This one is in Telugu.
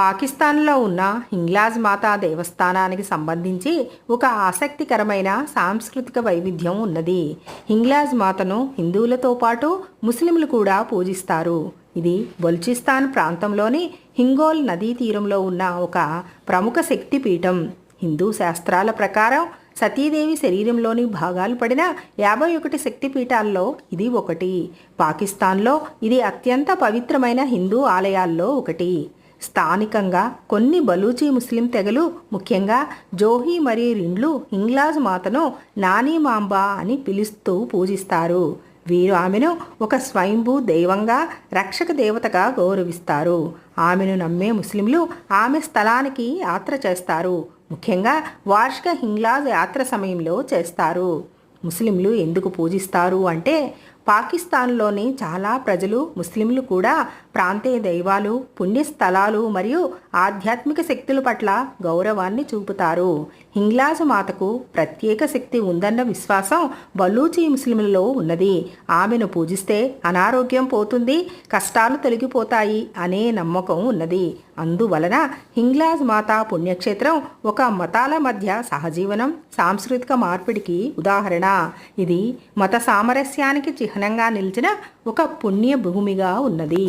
పాకిస్తాన్లో ఉన్న హింగ్లాజ్ మాతా దేవస్థానానికి సంబంధించి ఒక ఆసక్తికరమైన సాంస్కృతిక వైవిధ్యం ఉన్నది. హింగ్లాజ్ మాతను హిందువులతో పాటు ముస్లింలు కూడా పూజిస్తారు. ఇది బల్చిస్తాన్ ప్రాంతంలోని హింగోల్ నదీ తీరంలో ఉన్న ఒక ప్రముఖ శక్తిపీఠం. హిందూ శాస్త్రాల ప్రకారం సతీదేవి శరీరంలోని భాగాలు పడిన యాభై ఒకటి శక్తిపీఠాల్లో ఇది ఒకటి. పాకిస్తాన్లో ఇది అత్యంత పవిత్రమైన హిందూ ఆలయాల్లో ఒకటి. స్థానికంగా కొన్ని బలూచి ముస్లిం తెగలు ముఖ్యంగా జోహి మరియు రిండ్లు హింగ్లాజ్ మాతను నానీ మాంబా అని పిలుస్తూ పూజిస్తారు. వీరు ఆమెను ఒక స్వయంభూ దైవంగా రక్షక దేవతగా గౌరవిస్తారు. ఆమెను నమ్మే ముస్లింలు ఆమె స్థలానికి యాత్ర చేస్తారు. ముఖ్యంగా వార్షిక హింగ్లాజ్ యాత్ర సమయంలో చేస్తారు. ముస్లింలు ఎందుకు పూజిస్తారు అంటే పాకిస్తాన్లోని చాలా ప్రజలు ముస్లింలు కూడా ప్రాంతీయ దైవాలు పుణ్యస్థలాలు మరియు ఆధ్యాత్మిక శక్తుల పట్ల గౌరవాన్ని చూపుతారు. హింగ్లాజ్ మాతకు ప్రత్యేక శక్తి ఉందన్న విశ్వాసం బలూచి ముస్లింలలో ఉన్నది. ఆమెను పూజిస్తే అనారోగ్యం పోతుంది కష్టాలు తొలగిపోతాయి అనే నమ్మకం ఉన్నది. అందువలన హింగ్లాజ్ మాత పుణ్యక్షేత్రం ఒక మతాల మధ్య సహజీవనం సాంస్కృతిక మార్పిడికి ఉదాహరణ. ఇది మత సామరస్యానికి చిహ్నంగా నిలిచిన ఒక పుణ్య భూమిగా ఉన్నది.